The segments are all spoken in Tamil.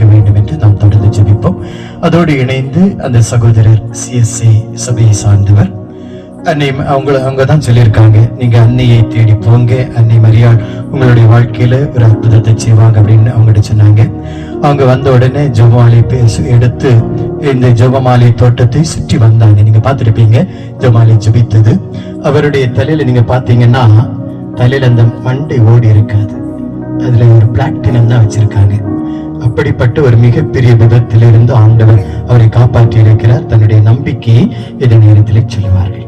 என்று அதோடு இணைந்து அந்த சகோதரர் சிஎஸ்சி சபையை சார்ந்தவர். அன்னை அவங்கள அவங்க தான் சொல்லியிருக்காங்க. நீங்க அன்னையை தேடி போங்க. அன்னை மரியாள் உங்களுடைய வாழ்க்கையில ஒரு அற்புதத்தை செய்வாங்க அப்படின்னு அவங்ககிட்ட சொன்னாங்க. அவங்க வந்த உடனே ஜெபமாலை பேசு எடுத்து இந்த ஜெபமாலை தோட்டத்தை சுற்றி வந்தாங்க. நீங்க பார்த்துருப்பீங்க ஜெபமாலை ஜெபித்தது. அவருடைய தலையில நீங்க பாத்தீங்கன்னா தலையில அந்த மண்டை ஓடி இருக்காது. அதுல ஒரு பிளாட்டினம் தான் வச்சிருக்காங்க. அப்படிப்பட்ட ஒரு மிகப்பெரிய விபத்திலிருந்து ஆண்டவர் அவரை காப்பாற்றி இருக்கிறார் தன்னுடைய நம்பிக்கையை இந்த நேரத்தில் சொல்லுவார்கள்.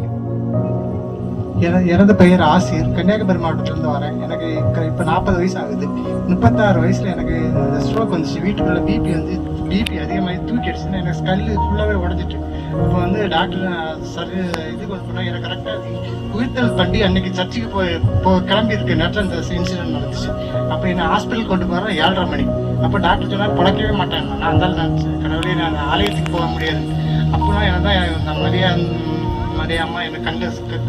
எனது பெயர் ஆசிர். கன்னியாகுமரி மாவட்டத்திலிருந்து வரேன். எனக்கு க- நாற்பது வயசு ஆகுது முப்பத்தாறு வயசுல எனக்கு இந்த ஸ்ட்ரோக் வந்துச்சு. வீட்டுக்குள்ள பிபி வந்து பிபி அதிகமாகி தூக்கி அடிச்சுன்னா எனக்கு ஸ்கல்லு ஃபுல்லாகவே உடஞ்சிட்டு. அப்போ வந்து டாக்டர் சரி இது கொடுக்கணும் எனக்கு கரெக்டாக உயிர்த்தல் பண்ணி அன்னைக்கு சர்ச்சுக்கு போய் போ கிளம்பி இருக்க நேரத்தில் இந்த இன்சிடென்ட் நடந்துச்சு. அப்போ என்ன ஹாஸ்பிட்டல் கொண்டு போகிறேன் ஏழரை மணி. அப்போ டாக்டர் சொன்னால் பிழைக்கவே மாட்டேன் நான் இருந்தாலும் நினச்சேன் கடவுளே நான் ஆலயத்துக்கு போக முடியாது. அப்போ என்ன தான் இந்த மாதிரியா நிறைய அம்மா எனக்கு கண்டு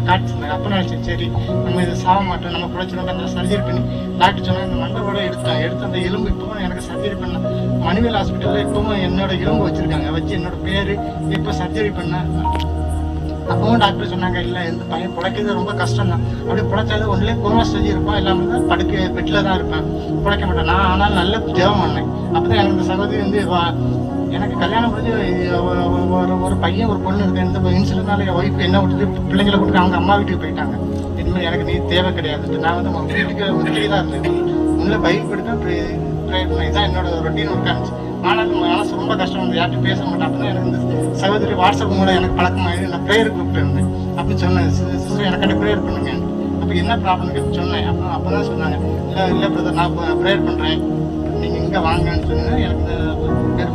காட்டுச்சுனாங்க அப்போ நினச்சேன் சரி நம்ம இதை சாக மாட்டோம். நம்ம பிழைச்சிடும் அந்த சர்ஜரி பண்ணி டாக்டர் சொன்னால் இந்த மண்டபோட எடுத்தேன் எடுத்து அந்த எலும்பு இப்பவும் எனக்கு சர்ஜரி பண்ண மணிவேல் ஹாஸ்பிட்டலில் இப்பவும் என்னோட எலும்பு வச்சுருக்காங்க. வச்சு என்னோட பேர் இப்போ சர்ஜரி பண்ணேன் அப்பவும் டாக்டர் சொன்னாங்க இல்லை இந்த பையன் பிழைக்கிறது ரொம்ப கஷ்டம் தான் அப்படி பிழைச்சாலும் ஒன்றுலேயே கோமா ஸ்டேஜ் இருப்பான் இல்லாமல் தான் படுக்க பெட்டில் தான் இருப்பேன். பிழைக்க மாட்டேன். நான் ஆனால் நல்ல ஜெபம் பண்ணேன். அப்போ தான் எனக்கு இந்த சகோதரி வந்து வா- எனக்கு கல்யாணம் முடிஞ்சு ஒரு ஒரு பையன் ஒரு பொண்ணு இருக்கு. இந்த இன்சிடென்ட்னால என் ஒய்ஃப் என்ன விட்டுட்டு பிள்ளைங்களை விட்டு அவங்க அம்மா வீட்டுக்கு போயிட்டாங்க. இனிமேல் எனக்கு நீ தேவை கிடையாது. நான் வந்து உங்க வீட்டுக்கு ஒதுக்கி தான் இருந்தேன். உள்ள பைக் படுத்தா ப்ரேயர் பண்ணேன் இதான் என்னோட ரொட்டீன் ஒர்க் ஆச்சு. ஆனாலும் மனசு ரொம்ப கஷ்டம் வந்து. யார்கிட்ட பேச மாட்டேன் அப்போ எனக்கு வந்து சகோதரி வாட்ஸ்அப் மூலம் எனக்கு பழக்கமாகி நான் ப்ரேயர் கூப்பிட்டு இருந்தேன். அப்படி சொன்னேன். சிஸ்டர் எனக்கு ப்ரேயர் பண்ணுங்க. அப்போ என்ன ப்ராப்ளம் சொன்னேன். அப்போ அப்போ தான் சொன்னாங்க. இல்லை இல்லை பிரதர் நான் ப்ரேயர் பண்ணுறேன் நீங்கள் இங்கே வாங்கன்னு சொன்னீங்க எனக்கு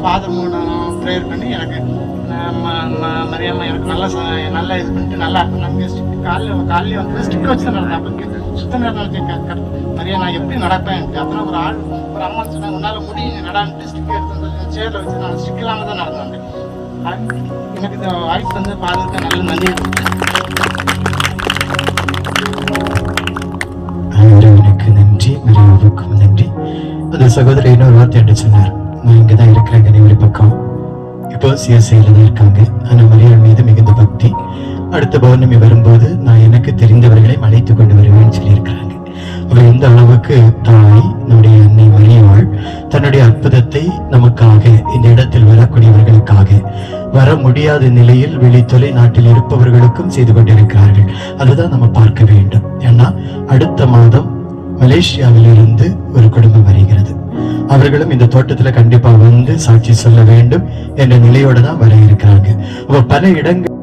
ஃபாதர் மூலம் ப்ரேயர் பண்ணி எனக்கு மரியாதை எனக்கு நல்லா நல்லா இது பண்ணிட்டு நல்லா நாங்கள் ஸ்டிக் காலையில் காலையில் வந்து ஸ்டிக் வச்சு தான் நடந்தேன் அப்போ மரியா நான் எப்படி நடப்பேன்ட்டு அப்புறம் ஒரு ஆள் ஒரு அம்மா சொன்னாங்க உன்னால் முடியும் நடான்ட்டு ஸ்டிக் எடுத்து சேரில் வச்சு நான் ஸ்டிக் இல்லாமல் தான் நடந்து எனக்கு இந்த வாய்ப்பு வந்து பாதுகாக்க நல்ல நன்றி. ஆண்டவனுக்கு நன்றி நன்றி. அந்த சகோதரர் இன்னொரு வார்த்தை என்று சொன்னார் நான் இங்கே தான் இருக்கிறேங்க இப்போ இருக்காங்க ஆனால் மீது மிகுந்த பக்தி. அடுத்த பௌர்ணமி வரும்போது நான் எனக்கு தெரிந்தவர்களை அழைத்து கொண்டு வருவேன்னு சொல்லியிருக்கிறாங்க. அவர் எந்த அளவுக்கு தாய் நம்முடைய அன்னை மரியாள் தன்னுடைய அற்புதத்தை நமக்காக இந்த இடத்தில் வரக்கூடியவர்களுக்காக வர முடியாத நிலையில் வெளித்தொலை நாட்டில் இருப்பவர்களுக்கும் செய்து கொண்டிருக்கிறார்கள். அதுதான் நம்ம பார்க்க வேண்டும். ஏன்னா அடுத்த மாதம் மலேசியாவிலிருந்து ஒரு குடும்பம் அவர்களும் இந்த தோட்டத்துல கண்டிப்பா வந்து சாட்சி சொல்ல வேண்டும் என்ற நிலையோட தான் வர இருக்கிறாங்க. பல இடங்கள்